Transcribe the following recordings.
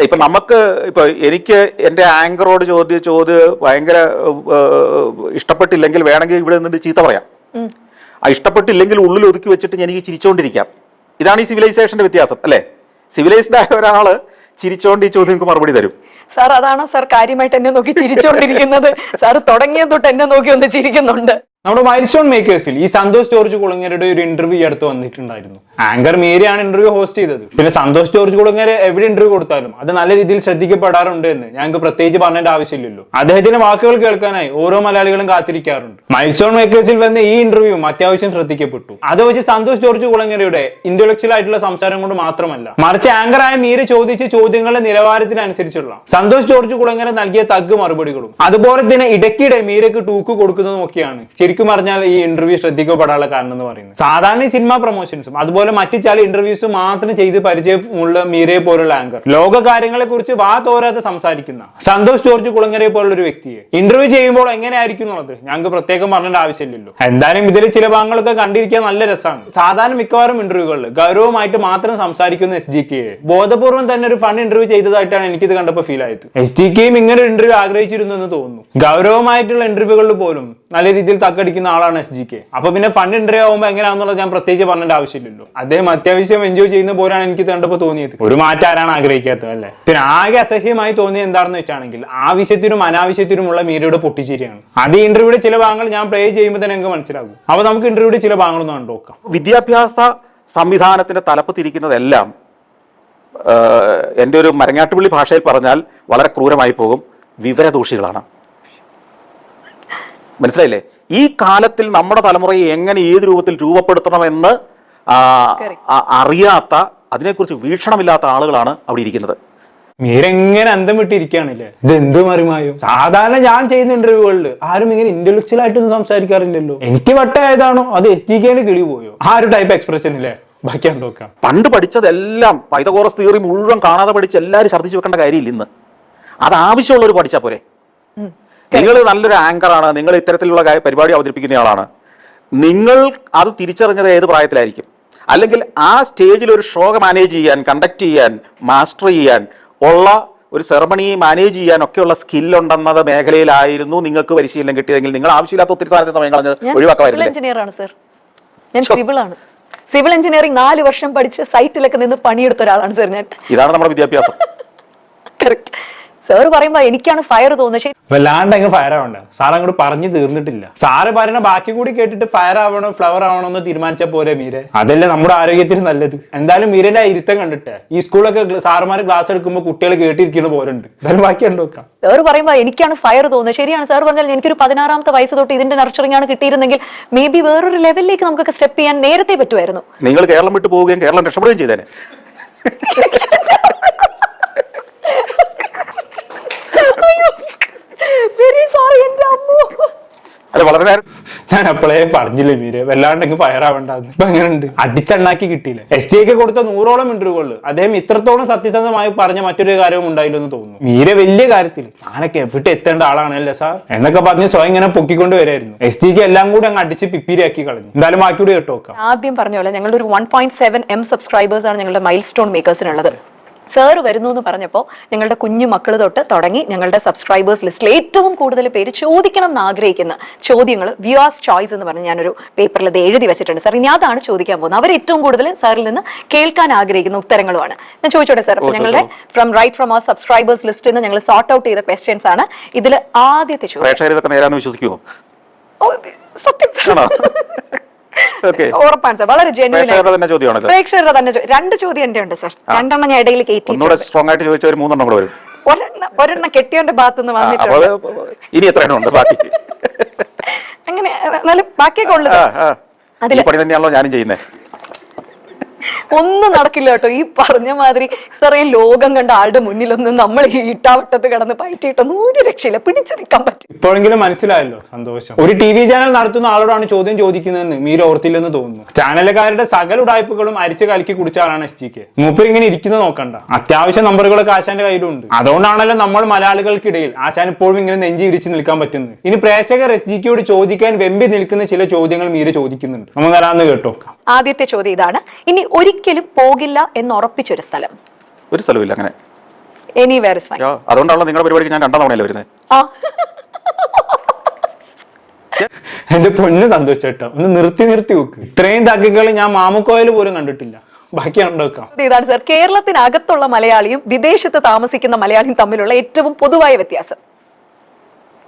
ഇപ്പൊ നമുക്ക് ഇപ്പൊ എനിക്ക് എന്റെ ആങ്കറോട് ചോദ്യ ചോദ്യം ഭയങ്കര ഇഷ്ടപ്പെട്ടില്ലെങ്കിൽ വേണമെങ്കിൽ ഇവിടെ നിന്നിട്ട് ചീത്ത പറയാം. ആ ഇഷ്ടപ്പെട്ടില്ലെങ്കിൽ ഉള്ളിൽ ഒതുക്കി വെച്ചിട്ട് ഞാൻ എനിക്ക് ചിരിച്ചുകൊണ്ടിരിക്കാം ഇതാണ് ഈ സിവിലൈസേഷന്റെ വ്യത്യാസം അല്ലേ? സിവിലൈസ്ഡ് ആയ ഒരാൾ ചിരിച്ചോണ്ട് ഈ ചോദ്യങ്ങൾക്ക് മറുപടി തരും. സാർ അതാണോ സാർ കാര്യമായിട്ട് എന്നെ നോക്കി ചിരിച്ചോണ്ടിരിക്കുന്നത്? സാർ തുടങ്ങിയ തൊട്ട് എന്നെ നോക്കി ഒന്ന് ചിരിക്കുന്നുണ്ട്. നമ്മുടെ മൈൽസ്റ്റോൺ മേക്കേഴ്സിൽ ഈ സന്തോഷ് ജോർജ് കുളങ്ങരയുടെ ഒരു ഇന്റർവ്യൂ അടുത്ത് വന്നിട്ടുണ്ടായിരുന്നു. ആങ്കർ മേരിയാണ് ഇന്റർവ്യൂ ഹോസ്റ്റ് ചെയ്തത്. പിന്നെ സന്തോഷ് ജോർജ് കുളങ്ങര എവിടെ ഇന്റർവ്യൂ കൊടുത്താലും അത് നല്ല രീതിയിൽ ശ്രദ്ധിക്കപ്പെടാറുണ്ട് എന്ന്. ഞങ്ങൾക്ക് പ്രത്യേകിച്ച് പറഞ്ഞേണ്ട ആവശ്യമില്ലല്ലോ. അദ്ദേഹത്തിന്റെ വാക്കുകൾ കേൾക്കാനായി ഓരോ മലയാളികളും കാത്തിരിക്കാറുണ്ട്. മൈൽസ്റ്റോൺ മേക്കേഴ്സിൽ വന്ന ഈ ഇന്റർവ്യൂ അത്യാവശ്യം ശ്രദ്ധിക്കപ്പെട്ടു. അത് വെച്ച് സന്തോഷ് ജോർജ് കുളങ്ങരയുടെ ഇന്റലക്ച്വൽ ആയിട്ടുള്ള സംസാരം കൊണ്ട് മാത്രമല്ല മറിച്ച് ആങ്കറായ മീര ചോദിച്ച ചോദ്യങ്ങളുടെ നിലവാരത്തിനനുസരിച്ചുള്ള സന്തോഷ് ജോർജ് കുളങ്ങര നൽകിയ തഗ് മറുപടികളും അതുപോലെ തന്നെ ഇടയ്ക്കിടെ മീരക്ക് ടൂക്ക് കൊടുക്കുന്നതും ഒക്കെയാണ് ശരിക്കും പറഞ്ഞാൽ ഈ ഇന്റർവ്യൂ ശ്രദ്ധിക്കപ്പെടാനുള്ള കാരണം എന്ന് പറയുന്നത്. സാധാരണ സിനിമ പ്രൊമോഷൻസും അതുപോലെ മറ്റു ചില ഇന്റർവ്യൂസും മാത്രം ചെയ്ത് പരിചയമുള്ള മീരയെ പോലുള്ള ആങ്കർ ലോക കാര്യങ്ങളെ കുറിച്ച് വാ തോരാതെ സംസാരിക്കുന്ന സന്തോഷ് ജോർജ് കുളങ്ങരയെ പോലുള്ള ഒരു വ്യക്തിയെ ഇന്റർവ്യൂ ചെയ്യുമ്പോൾ എങ്ങനെയായിരിക്കും എന്നുള്ളത് ഞങ്ങൾക്ക് പ്രത്യേകം പറഞ്ഞേണ്ട ആവശ്യമില്ലല്ലോ. എന്തായാലും ഇതിൽ ചില ഭാഗങ്ങളൊക്കെ കണ്ടിരിക്കാൻ നല്ല രസമാണ്. സാധാരണ മിക്കവാറും ഇന്റർവ്യൂകളിൽ ഗൗരവമായിട്ട് മാത്രം സംസാരിക്കുന്ന എസ് ജി കെ ബോധപൂർവം തന്നെ ഒരു ഫൺ ഇന്റർവ്യൂ ചെയ്തതായിട്ടാണ് എനിക്കിത് കണ്ടപ്പോൾ ഫീൽ ആയത്. എസ് ജി കെയും ഇങ്ങനെ ഒരു ഇന്റർവ്യൂ ആഗ്രഹിച്ചിരുന്നു എന്ന് തോന്നുന്നു. ഗൗരവമായിട്ടുള്ള ഇന്റർവ്യൂകളിൽ പോലും നല്ല രീതിയിൽ തക്കടിക്കുന്ന ആളാണ് എസ് ജി കെ അപ്പൊ പിന്നെ ഫണ്ട് ഇന്റർവ്യൂ ആകുമ്പോൾ എങ്ങനെയാണെന്നുള്ളത് ഞാൻ പ്രത്യേകിച്ച് പറഞ്ഞേണ്ട ആവശ്യമില്ലല്ലോ. അദ്ദേഹം അത്യാവശ്യം എൻജോയ് ചെയ്യുന്ന പോലാണ് എനിക്ക് കണ്ടപ്പോ കണ്ടപ്പോൾ തോന്നിയത്. ഒരു മാറ്റം ആരാണ് ആഗ്രഹിക്കാത്തത് അല്ലേ? പിന്നെ ആകെ അസഹ്യമായി തോന്നിയത് എന്താണെന്ന് വെച്ചാണെങ്കിൽ ആവശ്യത്തിനും അനാവശ്യത്തിനുമുള്ള മീരയുടെ പൊട്ടിച്ചിരിയാണ്. അത് ഇന്റർവ്യൂടെ ചില ഭാഗങ്ങൾ ഞാൻ പ്ലേ ചെയ്യുമ്പോൾ തന്നെ എനിക്ക് മനസ്സിലാകും. അപ്പൊ നമുക്ക് ഇന്റർവ്യൂടെ ചില ഭാഗങ്ങളൊന്നും കണ്ടു നോക്കാം. വിദ്യാഭ്യാസ സംവിധാനത്തിന്റെ തലപ്പത്തിരിക്കുന്നതെല്ലാം എന്റെ ഒരു മരങ്ങാട്ടുപള്ളി ഭാഷയിൽ പറഞ്ഞാൽ വളരെ ക്രൂരമായി പോകും. വിവരദോഷികളാണ്. മനസ്സിലായില്ലേ? ഈ കാലത്തിൽ നമ്മുടെ തലമുറയെ എങ്ങനെ ഏത് രൂപത്തിൽ രൂപപ്പെടുത്തണമെന്ന് അറിയാത്ത അതിനെക്കുറിച്ച് വീക്ഷണമില്ലാത്ത ആളുകളാണ് അവിടെ ഇരിക്കുന്നത്. മീരെങ്ങനെ അന്തം വിട്ടിരിക്കുകയാണല്ലേ? ഇത് എന്ത് മറിമായോ? സാധാരണ ഞാൻ ചെയ്യുന്ന ഇന്റർവ്യൂകളിൽ ആരും ഇങ്ങനെ ഇന്റലക്ച്വൽ ആയിട്ടൊന്നും സംസാരിക്കാറില്ലല്ലോ. എനിക്ക് വട്ടായതാണോ അത് എസ് ജി കെയിൽ കിളി പോയോ? ആ ഒരു ടൈപ്പ് എക്സ്പ്രഷൻ ഇല്ലേ? ബാക്കിയാണ് നോക്കാം. പണ്ട് പഠിച്ചതെല്ലാം പൈതകോറസ് തിയറി മുഴുവൻ കാണാതെ പഠിച്ച് എല്ലാവരും ഛർദ്ദിച്ചു വെക്കേണ്ട കാര്യമില്ല ഇന്ന്. അത് ആവശ്യമുള്ളവർ പഠിച്ചാൽ പോരെ. നിങ്ങൾ നല്ലൊരു ആങ്കറാണ് നിങ്ങൾ ഇത്തരത്തിലുള്ള പരിപാടി അവതരിപ്പിക്കുന്ന ആളാണ്. നിങ്ങൾ അത് തിരിച്ചറിഞ്ഞത് ഏത് പ്രായത്തിലായിരിക്കും? അല്ലെങ്കിൽ ആ സ്റ്റേജിൽ ഒരു ഷോ മാനേജ് ചെയ്യാൻ കണ്ടക്ട് ചെയ്യാൻ മാസ്റ്റർ ചെയ്യാൻ ഉള്ള ഒരു സെറമണി മാനേജ് ചെയ്യാൻ ഒക്കെയുള്ള സ്കില്ലുണ്ടെന്നത് മേഖലയിലായിരുന്നു നിങ്ങൾക്ക് പരിശീലനം കിട്ടിയതെങ്കിൽ നിങ്ങൾ ആവശ്യമില്ലാത്ത ഒത്തിരി സാധനത്തെ സമയം കളഞ്ഞ് ആണ് സിവിൽ എഞ്ചിനീയറിംഗ് നാല് വർഷം പഠിച്ച് സൈറ്റിലൊക്കെ നിന്ന് പണിയെടുത്ത ഒരാളാണ് സർ ഞാൻ. ഇതാണ് നമ്മുടെ വിദ്യാഭ്യാസം. കറക്റ്റ് സാർ പറയുമ്പോ എനിക്കാണ് ഫയർ തോന്നുന്നത്. ശരി വല്ലാണ്ട് അങ്ങ് ഫയർ ആവണ്ട. സാർ അങ്ങോട്ട് പറഞ്ഞു തീർന്നിട്ടില്ല. സാറ് പറയുന്ന ബാക്കി കൂടി കേട്ടിട്ട് ഫയർ ആവണോ ഫ്ലവർ ആവണോ എന്ന് തീരുമാനിച്ച പോലെ മീരെ. അതല്ലേ നമ്മുടെ ആരോഗ്യത്തിന് നല്ലത്. എന്തായാലും മീരന്റെ ഇരുത്തം കണ്ടിട്ട് ഈ സ്കൂളൊക്കെ സാറുമാർ ക്ലാസ് എടുക്കുമ്പോൾ കുട്ടികൾ കേട്ടിരിക്കുന്ന പോലെ ഉണ്ട് എന്തായാലും ബാക്കി കണ്ടു നോക്കാം. സാർ പറയുമ്പോ എനിക്കാണ് ഫയർ തോന്നുന്നത്. ശരിയാണ് സാർ പറഞ്ഞാൽ എനിക്കൊരു പതിനാറാമത്തെ വയസ്സ് തൊട്ട് ഇതിന്റെ നർച്ചറിംഗ് ആണ് കിട്ടിയിരുന്നെങ്കിൽ മേ ബി വേറൊരു ലെവലിലേക്ക് നമുക്കൊക്കെ സ്റ്റെപ്പ് ചെയ്യാൻ നേരത്തെ പറ്റുമായിരുന്നു. നിങ്ങൾ കേരളം വിട്ടു പോവുകയും കേരളം രക്ഷപ്പെടുകയും ചെയ്തേനെ. വെരി സോറി എന്റെ അമ്മു. അല്ല വളരെ നേരം ഞാൻ അപ്പോഴേ പറഞ്ഞില്ലേ മീര് വല്ലാണ്ടെങ്കിൽ ഫയർ ആവണ്ടെന്ന്. ഇപ്പൊ എങ്ങനെയുണ്ട് അടിച്ചണ്ണാക്കി കിട്ടിയില്ല? എസ് ടി ഒക്കെ കൊടുത്ത നൂറോളം ഇന്റർവ്യൂകളിൽ അദ്ദേഹം ഇത്രത്തോളം സത്യസന്ധമായി പറഞ്ഞ മറ്റൊരു കാര്യവും ഉണ്ടായില്ലെന്ന് തോന്നുന്നു. മീര വലിയ കാര്യത്തിൽ ഞാനൊക്കെ എവിടെ എത്തേണ്ട ആളാണല്ലേ സാർ എന്നൊക്കെ പറഞ്ഞ് സ്വയം ഇങ്ങനെ പൊക്കിക്കൊണ്ട് വരായിരുന്നു. എസ് ടിക്ക് എല്ലാം കൂടി അങ്ങ് അടിച്ച് പിപ്പിരിയാക്കി കളഞ്ഞു. എന്തായാലും ബാക്കി കൂടി കേട്ടോ ആദ്യം പറഞ്ഞ പോലെ ഞങ്ങളുടെ ഒരു one point seven M subscribers ആണ് ഞങ്ങളുടെ മൈൽ സ്റ്റോൺ മേക്കേഴ്സിനുള്ളത് സാർ വരുന്നു എന്ന് പറഞ്ഞപ്പോൾ ഞങ്ങളുടെ കുഞ്ഞു മക്കൾ തൊട്ട് തുടങ്ങി ഞങ്ങളുടെ സബ്സ്ക്രൈബേഴ്സ് ലിസ്റ്റിൽ ഏറ്റവും കൂടുതൽ പേര് ചോദിക്കണം എന്ന് ആഗ്രഹിക്കുന്ന ചോദ്യങ്ങൾ വ്യൂവേഴ്സ് ചോയ്സ് എന്ന് പറഞ്ഞ് ഞാനൊരു പേപ്പറിൽ അത് എഴുതി വെച്ചിട്ടുണ്ട്. സാർ ഇനി അതാണ് ചോദിക്കാൻ പോകുന്നത്. അവർ ഏറ്റവും കൂടുതൽ സാറിൽ നിന്ന് കേൾക്കാൻ ആഗ്രഹിക്കുന്ന ഉത്തരങ്ങളുമാണ്. ഞാൻ ചോദിച്ചോട്ടെ സാർ അപ്പോൾ ഞങ്ങളുടെ from right from our subscribers ലിസ്റ്റിൽ നിന്ന് ഞങ്ങൾ സോർട്ട് ഔട്ട് ചെയ്ത ക്വസ്റ്റ്യൻസ് ആണ് ഇതിൽ ആദ്യത്തെ ചോദ്യം. വിശ്വസിക്കുമോ സത്യം ഓക്കെ ഉറപ്പാണ് സാർ. വളരെ ജെന്യൂൻ പ്രേക്ഷകരുടെ തന്നെ രണ്ട് ചോദ്യം എന്റെ ഉണ്ട് സർ. രണ്ടെണ്ണം ഞാൻ ഇടയിൽ ഒന്നുകൂടെ കയറ്റിയിട്ടുണ്ട് സ്ട്രോങ് ആയിട്ട് ചോദിച്ചാൽ ഒരു മൂന്നെണ്ണം കൂടെ വരും. ഒരെണ്ണം ഒരെണ്ണം കെട്ടിയോന്റെ ഭാഗത്തുനിന്ന് ആ, വന്നിട്ടുണ്ട്. ഇനി എത്ര ഉണ്ട്? ബാക്കി. അങ്ങനെ എന്നാലും ബാക്കിയൊക്കെ ഉള്ളത് അതിൽ പണി തന്നെയാണല്ലോ ഞാനും ചെയ്യുന്നത് ഒന്നും നടക്കില്ല കേട്ടോ. ഈ പറഞ്ഞ മാതിരി ഇത്രയും ലോകം കണ്ട ആളുടെ മുന്നിലൊന്നും നമ്മൾ ഈ ഇട്ടാവട്ടത്ത് കിടന്ന് പയറ്റിയിട്ടൊന്നും ഒരു രക്ഷയില്ല. പിടിച്ചു നിൽക്കാൻ പറ്റും ഇപ്പോഴെങ്കിലും മനസ്സിലായല്ലോ സന്തോഷം. ഒരു ടി വി ചാനൽ നടത്തുന്ന ആളോടാണ് ചോദ്യം ചോദിക്കുന്നതെന്ന് മീര ഓർത്തില്ലെന്ന് തോന്നുന്നു. ചാനലുകാരുടെ സകല ഉടായ്പകളും അരിച്ചു കലക്കി കുടിച്ചാലാണ് എസ് കെ മൂപ്പർ ഇങ്ങനെ ഇരിക്കുന്നത് നോക്കണ്ട. അത്യാവശ്യം നമ്പറുകളൊക്കെ ആശാന്റെ കയ്യിലുണ്ട്. അതുകൊണ്ടാണല്ലോ നമ്മൾ മലയാളികൾക്കിടയിൽ ആശാൻ ഇപ്പോഴും ഇങ്ങനെ നെഞ്ചി ഇരിച്ച് നിൽക്കാൻ പറ്റുന്നത്. ഇനി പ്രേക്ഷകർ എസ് ജിക്കോട് ചോദിക്കാൻ വെമ്പി നിൽക്കുന്ന ചില ചോദ്യങ്ങൾ മീര ചോദിക്കുന്നുണ്ട്. നമുക്ക് തരാമെന്ന് കേട്ടോ. ആദ്യത്തെ ചോദ്യം ഇതാണ്. ഇനി ഒരിക്കലും പോകില്ല എന്ന് ഉറപ്പിച്ചൊരു സ്ഥലം. ഒരു സ്ഥലമില്ല അങ്ങനെ. എനിവേർ ഇസ് ഫൈൻ യോ, അതുകൊണ്ടാണല്ലോ നിങ്ങളുടെ പരിപാടിക്ക് ഞാൻ രണ്ടാം തവണയല്ലേ വരുന്നത് ആ. എന്റെ പൊന്ന് സന്തോഷ ചേട്ടാ ഒന്ന് നിർത്തി നിർത്തി വെക്ക് ഇത്രയും തക്കികൾ ഞാൻ മാമുക്കോയിൽ പോലും കണ്ടിട്ടില്ല. ബാക്കി ഇതാണ് സർ കേരളത്തിനകത്തുള്ള മലയാളിയും വിദേശത്ത് താമസിക്കുന്ന മലയാളിയും തമ്മിലുള്ള ഏറ്റവും പൊതുവായ വ്യത്യാസം.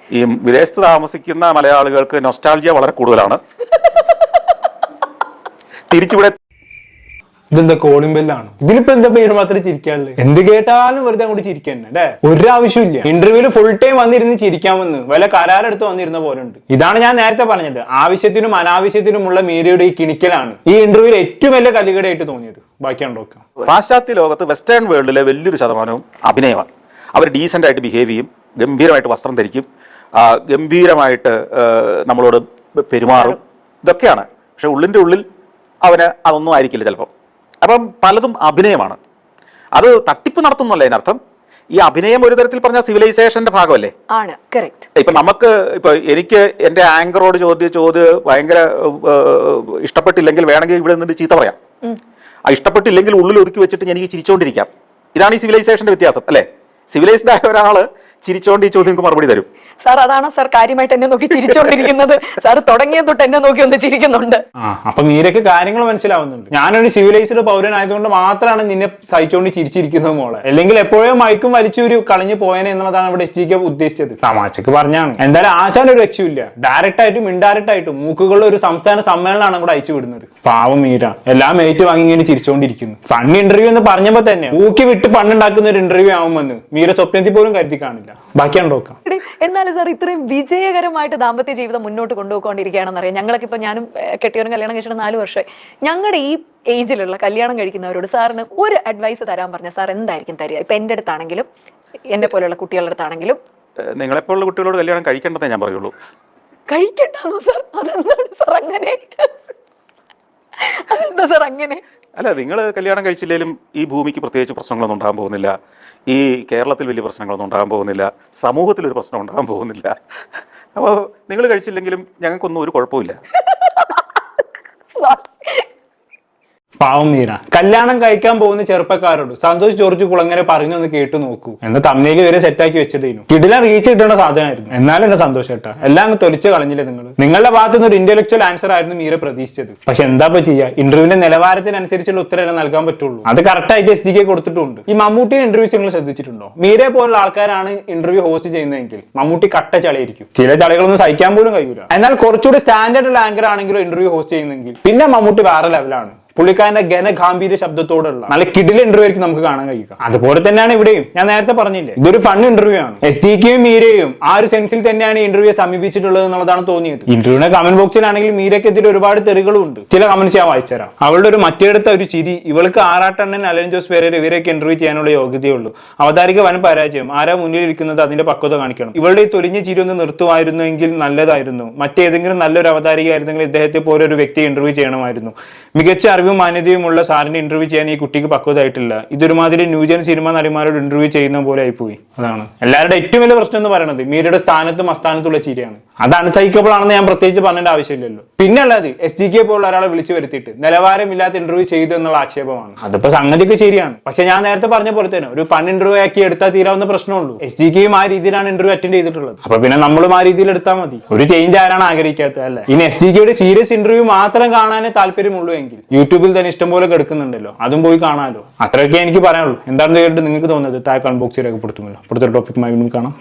ഈ വിദേശത്ത് താമസിക്കുന്ന മലയാളികൾക്ക് നൊസ്റ്റാൾജിയ വളരെ കൂടുതലാണ്. തിരിച്ചിവിടെ ഇതെന്താ കോളിംഗ് ബെല്ലാണ് ഇതിലിപ്പോ എന്താ പേര് മാത്രം ചിരിക്കാനുള്ളത് എന്ത് കേട്ടാലും വെറുതെ അങ്ങോട്ട് ചിരിക്കാൻ അല്ലേ? ഒരു ആവശ്യമില്ല ഇന്റർവ്യൂൽ ഫുൾ ടൈം വന്നിരുന്ന് ചിരിക്കാമെന്ന് വല്ല കരാറെടുത്ത് വന്നിരുന്ന പോലെ ഉണ്ട്. ഇതാണ് ഞാൻ നേരത്തെ പറഞ്ഞത്. ആവശ്യത്തിനും അനാവശ്യത്തിനുമുള്ള മീരയുടെ ഈ കിണിക്കലാണ് ഈ ഇന്റർവ്യൂവിൽ ഏറ്റവും വലിയ കലികടയായിട്ട് തോന്നിയത്. ബാക്കിയാണ് നോക്കാം. പാശ്ചാത്യ ലോകത്ത് വെസ്റ്റേൺ വേൾഡിലെ വലിയൊരു ശതമാനവും അഭിനയമാണ്. അവർ ഡീസെന്റ് ആയിട്ട് ബിഹേവ് ചെയ്യും ഗംഭീരമായിട്ട് വസ്ത്രം ധരിക്കും ഗംഭീരമായിട്ട് നമ്മളോട് പെരുമാറും. ഇതൊക്കെയാണ്. പക്ഷെ ഉള്ളിന്റെ ഉള്ളിൽ അവന് അതൊന്നും ആയിരിക്കില്ല ചിലപ്പം. അപ്പം പലതും അഭിനയമാണ്. അത് തട്ടിപ്പ് നടത്തുന്നല്ല അതിനർത്ഥം? ഈ അഭിനയം ഒരു തരത്തിൽ പറഞ്ഞ സിവിലൈസേഷന്റെ ഭാഗമല്ലേ? ആണ്. ഇപ്പൊ നമുക്ക് ഇപ്പൊ എനിക്ക് എന്റെ ആങ്കറോട് ചോദ്യ ചോദ്യം ഭയങ്കര ഇഷ്ടപ്പെട്ടില്ലെങ്കിൽ വേണമെങ്കിൽ ഇവിടെ നിന്നിട്ട് ചീത്ത പറയാം. ആ ഇഷ്ടപ്പെട്ടില്ലെങ്കിൽ ഉള്ളിൽ ഒതുക്കി വെച്ചിട്ട് എനിക്ക് ചിരിച്ചോണ്ടിരിക്കാം. ഇതാണ് ഈ സിവിലൈസേഷന്റെ വ്യത്യാസം അല്ലേ? സിവിലൈസ്ഡ് ആയ ഒരാൾ ചിരിച്ചോണ്ട് ഈ ചോദ്യങ്ങൾക്ക് മറുപടി തരും. സാർ അതാണോ സാർ കാര്യമായിട്ട് എന്നെ നോക്കി ചിരിച്ചോണ്ടിരിക്കുന്നത്? സാർ തുടങ്ങിയ തൊട്ട് എന്നെ നോക്കി ഒന്ന് ചിരിക്കുന്നുണ്ട്. അപ്പൊ നീരക്ക് കാര്യങ്ങൾ മനസ്സിലാവുന്നുണ്ട്. ഞാനൊരു സിവിലൈസ്ഡ് പൗരനായതുകൊണ്ട് മാത്രമാണ് നിന്നെ സഹിച്ചുകൊണ്ട് ചിരിച്ചിരിക്കുന്നത് മോളെ. അല്ലെങ്കിൽ എപ്പോഴും മയക്കും വലിച്ചൊരു കളഞ്ഞു പോയനെ എന്നുള്ളതാണ് ഇവിടെ എസ് ജിക്ക് ഉദ്ദേശിച്ചത്. തമാശക്ക് പറഞ്ഞാണ്. എന്തായാലും ആശാൻ ഒരു രക്ഷയില്ല ഡയറക്റ്റ് ആയിട്ടും ഇൻഡയറക്റ്റ് ആയിട്ടും മൂക്കുകളുടെ ഒരു സംസ്ഥാന സമ്മേളനമാണ് ഇവിടെ അയച്ചു വിടുന്നത്. പാവം മീര. എല്ലാം ഏറ്റു വാങ്ങി ഇങ്ങനെ ചിരിച്ചോണ്ടിരിക്കുന്നു. ഫണ്ട് ഇന്റർവ്യൂ എന്ന് പറഞ്ഞപ്പോ തന്നെ മൂക്കി വിട്ട് ഫണ്ട് ഉണ്ടാക്കുന്ന ഒരു ഇന്റർവ്യൂ ആവുമെന്ന് മീര സ്വപ്നത്തിൽ പോലും കരുതി കാണില്ല. ബാക്കിയാണ് നോക്കാം എന്നാലും സാർ ഇത്രയും വിജയകരമായിട്ട് ദാമ്പത്യ ജീവിതം മുന്നോട്ട് കൊണ്ടുപോയിക്കൊണ്ടിരിക്കുകയാണെന്ന് അറിയാം ഞങ്ങളൊക്കെ ഇപ്പൊ ഞാനും കെട്ടിയവരും കല്യാണം കഴിച്ചിട്ട് നാല് വർഷമായി. ഞങ്ങളുടെ ഈ ഏജിലുള്ള കല്യാണം കഴിക്കുന്നവരോട് സാറിന് ഒരു അഡ്വൈസ് തരാൻ പറഞ്ഞ സാർ എന്തായിരിക്കും തരിക? ഇപ്പൊ എന്റെ അടുത്താണെങ്കിലും എന്നെ പോലെയുള്ള കുട്ടികളുടെ അടുത്താണെങ്കിലും. നിങ്ങളെപ്പോലുള്ള കുട്ടികളോട് കല്യാണം കഴിക്കേണ്ടതേ ഞാൻ പറയുള്ളൂ. കഴിക്കണ്ടോ സാർ? അതെന്താണ് സാർ അങ്ങനെ? അതെന്താ സാർ അങ്ങനെ? അല്ല നിങ്ങൾ കല്യാണം കഴിച്ചില്ലെങ്കിലും ഈ ഭൂമിക്ക് പ്രത്യേകിച്ച് പ്രശ്നങ്ങളൊന്നും ഉണ്ടാകാൻ പോകുന്നില്ല. ഈ കേരളത്തിൽ വലിയ പ്രശ്നങ്ങളൊന്നും ഉണ്ടാകാൻ പോകുന്നില്ല. സമൂഹത്തിൽ ഒരു പ്രശ്നം ഉണ്ടാകാൻ പോകുന്നില്ല. അപ്പോൾ നിങ്ങൾ കഴിച്ചില്ലെങ്കിലും ഞങ്ങൾക്കൊന്നും ഒരു കുഴപ്പമില്ല പാവം മീര. കല്യാണം കഴിക്കാൻ പോകുന്ന ചെറുപ്പക്കാരോട് സന്തോഷ് ജോർജ് കുളങ്ങനെ പറഞ്ഞു ഒന്ന് കേട്ടു നോക്കൂ. എന്ന് തമ്മിലേക്ക് വരെ സെറ്റാക്കി വെച്ചതേനു കിടില റീച്ച് കിട്ടേണ്ട സാധനമായിരുന്നു. എന്നാലും എന്നെ സന്തോഷം കേട്ടാ എല്ലാം അങ്ങ് തൊലിച്ച് കളഞ്ഞില്ലേ നിങ്ങൾ നിങ്ങളുടെ ഭാഗത്തു നിന്ന് ഒരു ഇന്റലക്ച്വൽ ആൻസർ ആയിരുന്നു മീര പ്രതീക്ഷിച്ചത്. പക്ഷെ എന്താ ചെയ്യുക ഇന്റർവ്യൂവിന്റെ നിലവാരത്തിനനുസരിച്ചുള്ള ഉത്തരം നൽകാൻ പറ്റുള്ളൂ. അത് കറക്റ്റ് ആയിട്ട് എസ് കെ കൊടുത്തിട്ടുണ്ട്. ഈ മമ്മൂട്ടിയുടെ ഇന്റർവ്യൂസ് നിങ്ങൾ ശ്രദ്ധിച്ചിട്ടുണ്ടോ? മീരെ പോലുള്ള ആൾക്കാരാണ് ഇന്റർവ്യൂ ഹോസ്റ്റ് ചെയ്യുന്നതെങ്കിൽ മമ്മൂട്ടി കട്ട ചളിയായിരിക്കും. ചില ചളികളൊന്നും സഹിക്കാൻ പോലും കഴിയൂല. എന്നാൽ കുറച്ചുകൂടി സ്റ്റാൻഡേർഡ് ആങ്കർ ആണെങ്കിലും ഇന്റർവ്യൂ ഹോസ്റ്റ് ചെയ്യുന്നെങ്കിൽ പിന്നെ മമ്മൂട്ടി വേറെ ലെവലാണ് പുള്ളിക്കാരന്റെ ഗനഗാംഭീര്യ ശബ്ദത്തോടുള്ള നല്ല കിടിൽ ഇന്റർവ്യൂ ആയിരിക്കും നമുക്ക് കാണാൻ കഴിയുക. അതുപോലെ തന്നെയാണ് ഇവിടെയും. ഞാൻ നേരത്തെ പറഞ്ഞില്ലേ ഇതൊരു ഫൺ ഇന്റർവ്യൂ ആണ്. എസ് ടി കെയും മീരയും ആ ഒരു സെൻസിൽ തന്നെയാണ് ഇന്റർവ്യൂ സമീപിച്ചിട്ടുള്ളത് എന്നുള്ളതാണ് തോന്നിയത്. ഇന്റർവ്യൂവിന്റെ കമന്റ് ബോക്സിലാണെങ്കിൽ മീരക്കെതിരെ ഒരുപാട് തെറികളും ഉണ്ട് ചില കമന്റ്സ് ഞാൻ വായിച്ചുതരാം അവളുടെ ഒരു മറ്റേടുത്ത ഒരു ചിരി ഇവൾക്ക് ആറാട്ടണ്ണൻ അലൻ ജോസ് പേരെ ഇവരെയൊക്കെ ഇന്റർവ്യൂ ചെയ്യാനുള്ള യോഗ്യതയുള്ളൂ. അവതാരിക വൻ പരാജയം ആരാ മുന്നിൽ ഇരിക്കുന്നത് അതിന്റെ പക്വത കാണിക്കണം. ഇവളുടെ ഈ തൊലിഞ്ഞ ചിരി ഒന്ന് നിർത്തുമായിരുന്നെങ്കിൽ നല്ലതായിരുന്നു. മറ്റേതെങ്കിലും നല്ലൊരു അവതാരികയായിരുന്നെങ്കിൽ ഇദ്ദേഹത്തെ പോലെ ഒരു വ്യക്തി ഇന്റർവ്യൂ ചെയ്യണമായിരുന്നു. മികച്ച അറിവും മാന്യതയുമുള്ള സാറിന്റെ ഇന്റർവ്യൂ ചെയ്യാൻ ഈ കുട്ടിക്ക് പക്വതായിട്ടില്ല ഇതൊരുമാതിരി ന്യൂജൻ സിനിമ നടിമാരോട് ഇന്റർവ്യൂ ചെയ്യുന്ന പോലെ ആയിപ്പോയി. അതാണ്. എല്ലാവരുടെ ഏറ്റവും വലിയ പ്രശ്നം എന്ന് പറയുന്നത് മീരയുടെ സ്ഥാനത്തും അസ്ഥാനത്തുള്ള ചിരിയാണ്. അത് അൺസൈക്കബിൾ ആണെന്ന് ഞാൻ പ്രത്യേകിച്ച് പറഞ്ഞേണ്ട ആവശ്യമില്ലല്ലോ. പിന്നെ ഉള്ളത് എസ് ജി കെ പോലുള്ള ഒരാളെ വിളിച്ചു വരുത്തിയിട്ട് നിലവാരമില്ലാത്ത ഇന്റർവ്യൂ ചെയ്തു എന്നുള്ള ആക്ഷേപമാണ്. അതിപ്പോ സംഗതിക്ക് ശരിയാണ്. പക്ഷെ ഞാൻ നേരത്തെ പറഞ്ഞ പോലെ തന്നെ ഒരു ഫൺ ഇന്റർവ്യൂ ആക്കി എടുത്താൽ തീരാവുന്ന പ്രശ്നമുള്ളൂ. എസ് ജി കെയും ആ രീതിയിലാണ് ഇന്റർവ്യൂ അറ്റൻഡ് ചെയ്തിട്ടുള്ളത്. അപ്പൊ പിന്നെ നമ്മളും ആ രീതിയിൽ എടുത്താൽ മതി. ഒരു ചേഞ്ച് ആരാണ് ആഗ്രഹിക്കാത്തത് അല്ലെ? ഇനി എസ് ജി കെയുടെ സീരിയസ് ഇന്റർവ്യൂ മാത്രം കാണാനേ താല്പര്യമുള്ളൂ എങ്കിൽ യൂട്യൂബിൽ തന്നെ ഇഷ്ടംപോലെ കിടക്കുന്നുണ്ടല്ലോ. അതും പോയി കാണാമല്ലോ അത്രയൊക്കെ എനിക്ക് പറയാനുള്ളൂ. എന്താണെന്ന് കേട്ടിട്ട് നിങ്ങൾക്ക് തോന്നുന്നത് താഴെ കൺബോക്സിലേക്ക് രേഖപ്പെടുത്തുമല്ലോ. അടുത്തൊരു ടോപ്പിക്കുമായി വീണ്ടും കാണാം.